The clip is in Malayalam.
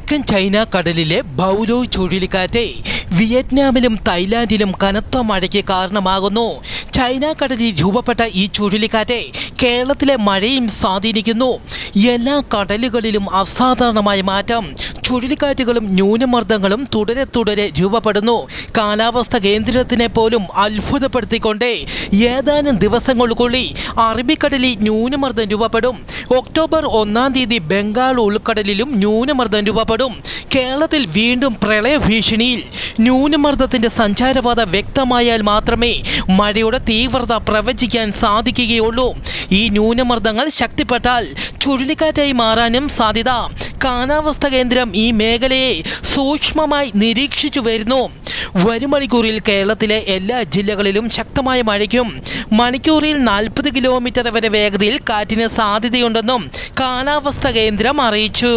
വടക്കൻ ചൈന കടലിലെ ബൗലോ ചുഴലിക്കാറ്റ്. വിയറ്റ്നാമിലും തായ്ലാന്റിലും കനത്ത മഴയ്ക്ക് കാരണമാകുന്നു. ചൈന കടലിൽ രൂപപ്പെട്ട ഈ ചുഴലിക്കാറ്റ് കേരളത്തിലെ മഴയും സ്വാധീനിക്കുന്നു. എല്ലാ കടലുകളിലും അസാധാരണമായ മാറ്റം. ചുഴലിക്കാറ്റുകളും ന്യൂനമർദ്ദങ്ങളും തുടരെ തുടരെ രൂപപ്പെടുന്നു. കാലാവസ്ഥ കേന്ദ്രത്തിനെ പോലും അത്ഭുതപ്പെടുത്തിക്കൊണ്ട് ഏതാനും ദിവസങ്ങൾക്കുള്ളിൽ അറബിക്കടലിൽ ന്യൂനമർദ്ദം രൂപപ്പെടും. ഒക്ടോബർ ഒന്നാം തീയതി ബംഗാൾ ഉൾക്കടലിലും ന്യൂനമർദ്ദം രൂപപ്പെടും. കേരളത്തിൽ വീണ്ടും പ്രളയ ഭീഷണിയിൽ ന്യൂനമർദ്ദത്തിന്റെ സഞ്ചാരപാത വ്യക്തമായാൽ മാത്രമേ മഴയുടെ തീവ്രത പ്രവചിക്കാൻ സാധിക്കുകയുള്ളൂ. ഈ ന്യൂനമർദ്ദങ്ങൾ ശക്തിപ്പെട്ടാൽ ചുഴലിക്കാറ്റായി മാറാനും സാധ്യത. കാലാവസ്ഥ കേന്ദ്രം ഈ മേഖലയെ സൂക്ഷ്മമായി നിരീക്ഷിച്ചു വരുന്നു. വരും മണിക്കൂറിൽ കേരളത്തിലെ എല്ലാ ജില്ലകളിലും ശക്തമായ മഴയ്ക്കും മണിക്കൂറിൽ നാൽപ്പത് കിലോമീറ്റർ വരെ വേഗതയിൽ കാറ്റിന് സാധ്യതയുണ്ടെന്നും കാലാവസ്ഥ കേന്ദ്രം അറിയിച്ചു.